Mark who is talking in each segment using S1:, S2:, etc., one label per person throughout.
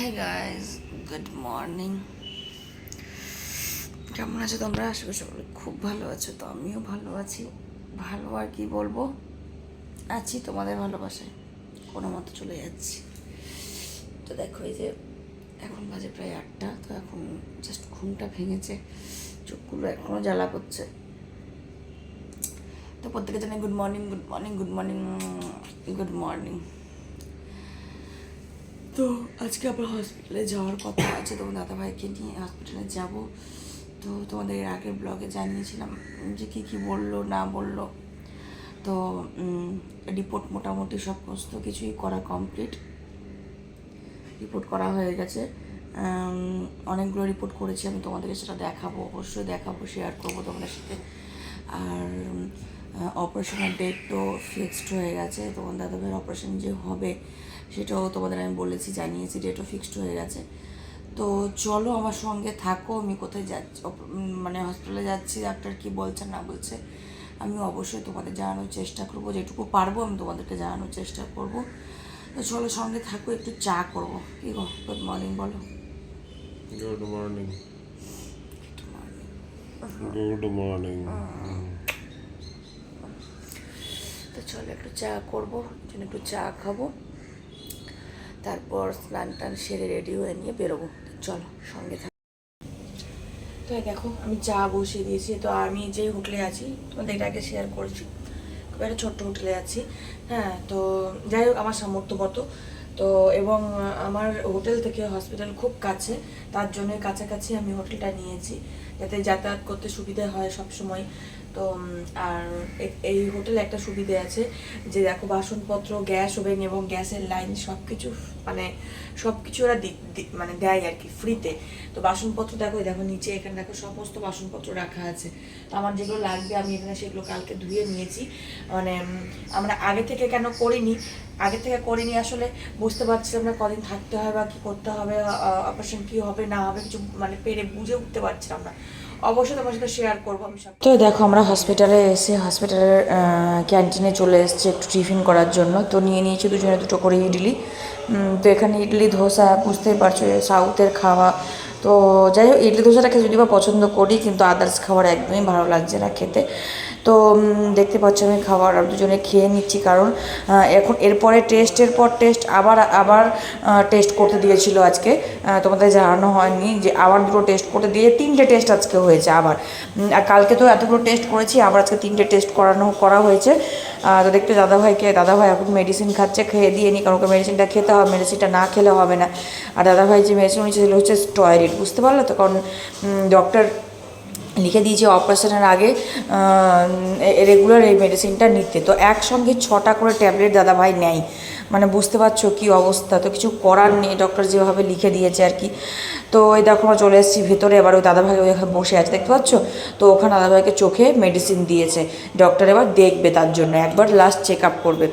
S1: হ্যাঁ guys good morning কেমন আছো তোমরা? আশা করি সকলে খুব ভালো আছো, তো আমিও ভালো আছি। ভালো আর কি বলব? আছি তোমাদের ভালোবাসায়। কোনো মতো চলে যাচ্ছি। তো দেখো, এই যে এখন বাজে প্রায় আটটা, তো এখন জাস্ট ঘুমটা ভেঙেছে। চোখগুলো এখনও জ্বালা করছে। তো প্রত্যেকে জানে good morning good morning good morning good morning তো আজকে আবার হসপিটালে যাওয়ার কথা আছে তোমার দাদাভাইকে নিয়ে হসপিটালে যাব। তো তোমাদের এর আগের ব্লগে জানিয়েছিলাম যে কী কী বলল, না বলল। তো রিপোর্ট মোটামুটি সমস্ত কিছুই করা কমপ্লিট রিপোর্ট করা হয়ে গেছে। অনেকগুলো রিপোর্ট করেছি, আমি তোমাদেরকে সেটা দেখাবো, অবশ্যই দেখাবো শেয়ার করব তোমাদের সাথে। আর অপারেশনের ডেটও ফিক্সড হয়ে গেছে। তোমার দাদাভাইয়ের অপারেশন যে হবে সেটাও তোমাদের আমি বলেছি জানিয়েছি ডেটও ফিক্সড হয়ে গেছে। তো চলো আমার সঙ্গে থাকো আমি কোথায় যাচ্ছি মানে হসপিটালে যাচ্ছি ডাক্তার কি বলছে না বলছে আমি অবশ্যই তোমাদের জানানোর চেষ্টা করব যেটুকু পারব আমি তোমাদেরকে জানানোর চেষ্টা করব। তো চলো সঙ্গে থাকো একটু চা করব। কি গো? গুড মর্নিং বলো।
S2: গুড মর্নিং
S1: গুড মর্নিং তো চলো একটু চা করব জন্য একটু চা খাব। তারপর স্নান টান সেরে রেডি হয়ে নিয়ে বেরোবো। চলো সঙ্গে থাক। তো দেখো, আমি চা বসিয়ে দিয়েছি, তো আমি যে হোটেলে আছি, তোমাদের এটা আগে শেয়ার করেছি। খুব একটা ছোট্ট হোটেলে আছি। হ্যাঁ তো যাই হোক, আমার সামর্থ্য মতো। তো এবং আমার হোটেল থেকে হসপিটাল খুব কাছে, তার জন্য কাছাকাছি আমি হোটেলটা নিয়েছি। যাতে যাতায়াত করতে সুবিধা হয় সব সময় তো আর এই হোটেলে একটা সুবিধে আছে যে দেখো বাসনপত্র, গ্যাস ওভেন এবং গ্যাসের লাইন সব কিছু মানে সব কিছু ওরা মানে দেয় আর কি, ফ্রিতে। তো বাসনপত্র দেখো দেখো নিচে এখানে দেখো সমস্ত বাসনপত্র রাখা আছে। তো আমার যেগুলো লাগবে আমি এখানে সেগুলো কালকে ধুয়ে নিয়েছি। মানে আমরা আগে থেকে কেন করিনি? আগে থেকে করিনি আসলে বুঝতে পারছিলাম না কদিন থাকতে হবে বা কী করতে হবে অপারেশন কী হবে, না হবে, কিছু মানে পেরে বুঝে উঠতে পারছিলাম না। অবশ্যই তোমার সাথে শেয়ার করব আমি তো দেখো, আমরা হসপিটালে এসে হসপিটালের ক্যান্টিনে চলে এসেছি একটু টিফিন করার জন্য। তো নিয়ে নিয়েছি দুজনে দুটো করে ইডলি। তো এখানে ইডলি, ধোসা, বুঝতেই পারছ সাউথের খাওয়া। তো যাই হোক, ইডলি ধোসাটাকে যদি বা পছন্দ করি, কিন্তু আদার্স খাবার একদমই ভালো লাগছে না খেতে। তো দেখতে পাচ্ছ আমি খাবার আর দুজনে খেয়ে নিচ্ছি কারণ এখন এরপরে টেস্টের পর টেস্ট আবার আবার টেস্ট করতে দিয়েছিল আজকে। তোমাদের জানানো হয়নি যে আবার দুটো টেস্ট করতে দিয়ে তিনটে টেস্ট আজকে হয়েছে আবার। আর কালকে তো এতগুলো টেস্ট করেছি, আবার আজকে তিনটে টেস্ট করানো, করা হয়েছে। তো দেখতে দাদাভাইকে, দাদাভাই এখন মেডিসিন খাচ্ছে, খেয়ে দিয়ে নি, কারণ মেডিসিনটা খেতে হবে মেডিসিনটা না খেলে হবে না। আর দাদাভাই যে মেডিসিন সেগুলো হচ্ছে স্টয়েরিড বুঝতে পারল তো? কারণ ডক্টর লিখে দিয়েছে অপারেশনের আগে রেগুলার এই মেডিসিনটা নিতে। তো একসঙ্গে ছটা করে ট্যাবলেট দাদাভাই নেয়। মানে বুঝতে পারছ কি অবস্থা? তো কিছু করার নেই ডক্টর যেভাবে লিখে দিয়েছে আর কি। তো এই দেখো আমরা চলে এসেছি ভেতরে, এবার ওই দাদাভাই ওইখানে বসে আছে, দেখতে পাচ্ছ? তো ওখানে দাদাভাইকে চোখে মেডিসিন দিয়েছে। ডক্টর এবার দেখবে তার জন্য, একবার লাস্ট চেক আপ করবে।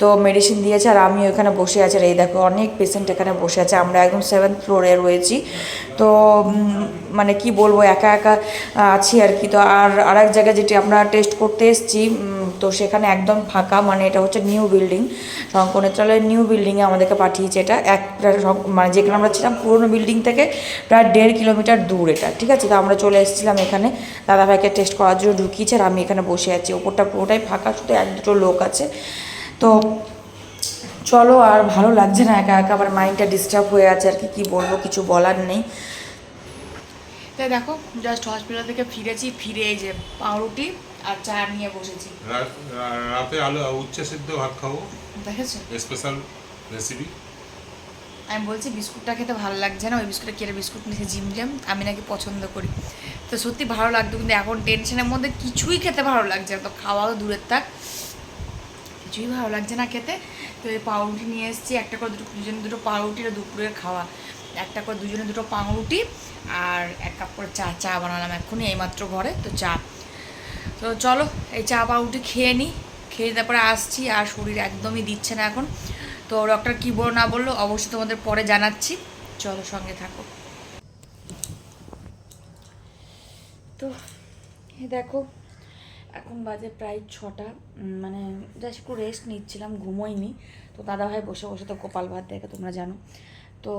S1: তো মেডিসিন দিয়েছে আর আমি ওইখানে বসে আছি আর এই দেখো অনেক পেশেন্ট এখানে বসে আছে। আমরা একদম সেভেন্থ ফ্লোরে রয়েছি। তো মানে কি বলব, একা একা আছি আর কি। তো আর আরেক জায়গায় যেটি আমরা টেস্ট করতে এসেছি তো সেখানে একদম ফাঁকা মানে এটা হচ্ছে নিউ বিল্ডিং শঙ্কর নেত্রালয়ের নিউ বিল্ডিংয়ে আমাদেরকে পাঠিয়েছে এটা। এক মানে যেখানে আমরা ছিলাম পুরোনো বিল্ডিং থেকে প্রায় দেড় কিলোমিটার দূর এটা, ঠিক আছে? তো আমরা চলে এসেছিলাম এখানে। দাদাভাইকে টেস্ট করার জন্য ঢুকিয়েছে আর আমি এখানে বসে আছি। ওপরটা পুরোটাই ফাঁকা, শুধু এক দুটো লোক আছে। তো চলো আর ভালো লাগছে না একা একা, আবার মাইন্ডটা ডিস্টার্ব হয়ে আছে আর কি, কী বলব, কিছু বলার নেই। তাই দেখো জাস্ট হসপিটাল থেকে ফিরেছি, ফিরে এই যে পাউরুটি আর চা নিয়ে বসেছি।
S2: রাতে আলু উচ্চে সিদ্ধ ভাত খাব।
S1: দেখেছ?
S2: স্পেশাল রেসিপি
S1: আমি বলছি বিস্কুটটা খেতে ভালো লাগছে না ওই বিস্কুটটা কেটে বিস্কুট নিয়েছে জিম জ্যাম? আমি নাকি পছন্দ করি। তো সত্যি ভালো লাগতো কিন্তু এখন টেনশনের মধ্যে কিছুই খেতে ভালো লাগছে না। তো খাওয়াও দূরের থাক। কিছুই ভালো লাগছে না খেতে। তো এই পাউরুটি নিয়ে এসেছি একটা করে দুটো দুজনে দুটো পাউরুটি আর দুপুরের খাওয়া। একটা করে দুজনে দুটো পাউরুটি আর এক কাপ করে চা চা বানালাম এক্ষুনি এইমাত্র ঘরে। তো চা তো চলো, এই চা পাউরুটি খেয়ে নিই খেয়ে তারপরে আসছি আর শরীর একদমই দিচ্ছে না এখন। তো ডক্টর কী বলো না বলল অবশ্যই তোমাদের পরে জানাচ্ছি। চলো সঙ্গে থাকো। তো দেখো, এখন বাজে প্রায় ছটা। মানে জাস্ট একটু রেস্ট নিচ্ছিলাম, ঘুমোইনি। তো দাদাভাই বসে বসে তো গোপাল ভাত দেখে, তোমরা জানো। তো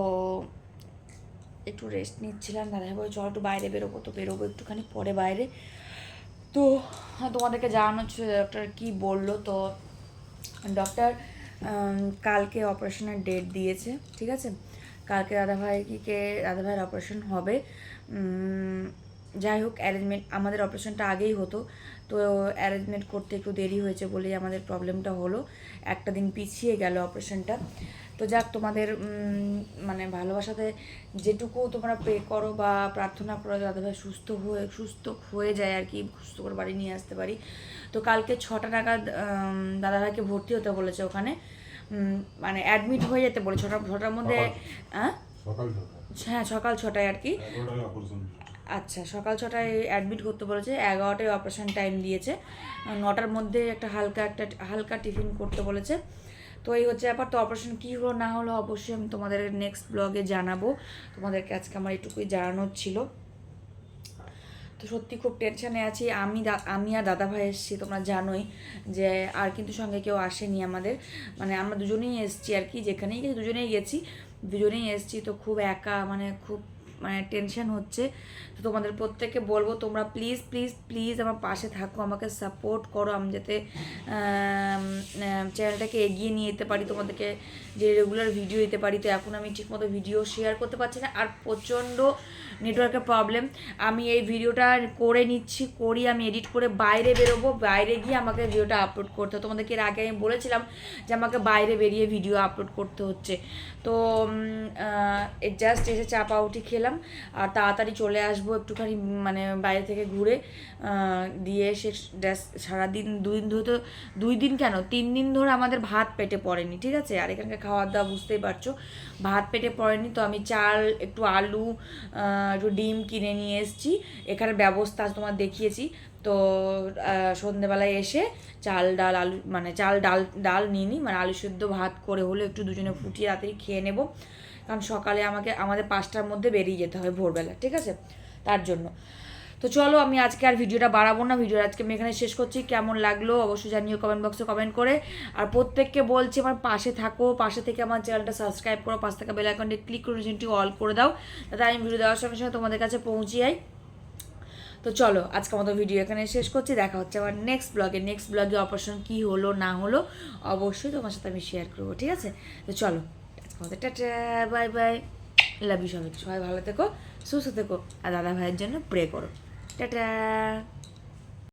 S1: একটু রেস্ট নিচ্ছিলাম, দাদা বলে চল একটু বাইরে বেরোবো। তো বেরোবো একটুখানি পরে বাইরে। তো তোমাদেরকে জানানো হচ্ছে ডক্টর কি বলল। তো ডক্টর কালকে অপারেশনের ডেট দিয়েছে, ঠিক আছে? কালকে দাদাভাইকে দাদাভাইয়ের অপারেশন হবে। যাই হোক অ্যারেঞ্জমেন্ট আমাদের অপারেশনটা আগেই হতো। তো অ্যারেঞ্জমেন্ট করতে একটু দেরি হয়েছে বলেই আমাদের প্রবলেমটা হলো। একটা দিন পিছিয়ে গেল অপারেশনটা তো যাক তোমাদের মানে ভালোবাসাতে যেটুকু তোমরা প্রে করো বা প্রার্থনা করো দাদাভাই সুস্থ হয়ে সুস্থ হয়ে যায় আর কি সুস্থ করে বাড়ি নিয়ে আসতে পারি। তো কালকে ছটা নাগাদ দাদাভাইকে ভর্তি হতে বলেছে ওখানে। মানে অ্যাডমিট হয়ে যেতে বলে ছটা ছটার মধ্যে হ্যাঁ হ্যাঁ সকাল ছটায় আর কি। আচ্ছা সকাল ছটায় অ্যাডমিট করতে বলেছে, এগারোটায় অপারেশন টাইম দিয়েছে। নটার মধ্যে একটা হালকা একটা, হালকা টিফিন করতে বলেছে। তো এই হচ্ছে ব্যাপার, তো অপারেশন কী হলো, না হলো, অবশ্যই আমি তোমাদের নেক্সট ব্লগে জানাব। তোমাদেরকে আজকে আমার এটুকুই জানানোর ছিল। তো সত্যি খুব টেনশানে আছি। আমি আমি আর দাদা ভাই এসেছি, তোমরা জানোই যে আর কিন্তু সঙ্গে কেউ আসেনি আমাদের। মানে আমরা দুজনেই এসেছি আর কি, যেখানেই গেছি, দুজনেই গেছি, দুজনেই এসেছি। তো খুব একা মানে খুব মানে টেনশন হচ্ছে। তো তোমাদের প্রত্যেককে বলব, তোমরা প্লিজ প্লিজ প্লিজ আমার পাশে থাকো, আমাকে সাপোর্ট করো। আমি যাতে চ্যানেলটাকে এগিয়ে নিয়ে যেতে পারি, তোমাদেরকে যে রেগুলার ভিডিও দিতে পারি। তো এখন আমি ঠিকমতো ভিডিও শেয়ার করতে পারছি না। আর প্রচণ্ড নেটওয়ার্কের প্রবলেম। আমি এই ভিডিওটা করে নিচ্ছি, করি, আমি এডিট করে বাইরে বেরোবো, বাইরে গিয়ে আমাকে ভিডিওটা আপলোড করতে তোমাদেরকে এর আগে আমি বলেছিলাম যে আমাকে বাইরে বেরিয়ে ভিডিও আপলোড করতে হচ্ছে। তো জাস্ট এসে চা পাউটি খেলাম, আর তাড়াতাড়ি চলে আসব একটুখানি মানে বাইরে থেকে ঘুরে দিয়ে এসে সারাদিন দুই দিন ধরে তো, দুই দিন কেন? তিন দিন ধরে আমাদের ভাত পেটে পড়েনি, ঠিক আছে? আর এখানকার খাওয়ার দাওয়া বুঝতেই পারছ, ভাত পেটে পড়েনি। তো আমি চাল, একটু আলু একটু ডিম কিনে নিয়ে এসেছি। এখানে ব্যবস্থা তোমার দেখিয়েছি। তো সন্ধেবেলায় এসে চাল, ডাল, আলু মানে চাল, ডাল ডাল নিয়ে নিই। মানে আলু সেদ্ধ ভাত করে হলে একটু দুজনে ফুটিয়ে রাতেই খেয়ে নেব। কারণ সকালে আমাকে, আমাদের পাঁচটার মধ্যে বেরিয়ে যেতে হয় ভোরবেলা, ঠিক আছে? তার জন্য। তো চলো, আমি আজকে আর ভিডিওটা বাড়াবো না। ভিডিও আজকে আমি এখানে শেষ করছি। কেমন লাগল অবশ্যই জানিও কমেন্ট বক্সে কমেন্ট করে। আর প্রত্যেককে বলছি, আমার পাশে থাকো। পাশে থেকে আমার চ্যানেলটা সাবস্ক্রাইব করো। পাশে থাকা বেল আইকনটি ক্লিক করে নোটিফিকেশনটি অল করে দাও। তাতে আমি ভিডিও দেওয়ার সঙ্গে সঙ্গে তোমাদের কাছে পৌঁছে যাই। তো চলো আজকে আমাদের ভিডিও এখানে শেষ করছি। দেখা হচ্ছে আমার নেক্সট ব্লগে নেক্সট ব্লগে অপারেশন কী হলো, না হলো অবশ্যই তোমার সাথে আমি শেয়ার করব, ঠিক আছে? তো চলো আজকে মতো tata bye bye love you সবাই ভালো থেকো, সুস্থ থেকো। আর দাদা ভাইয়ের জন্য প্রে করো। টাটা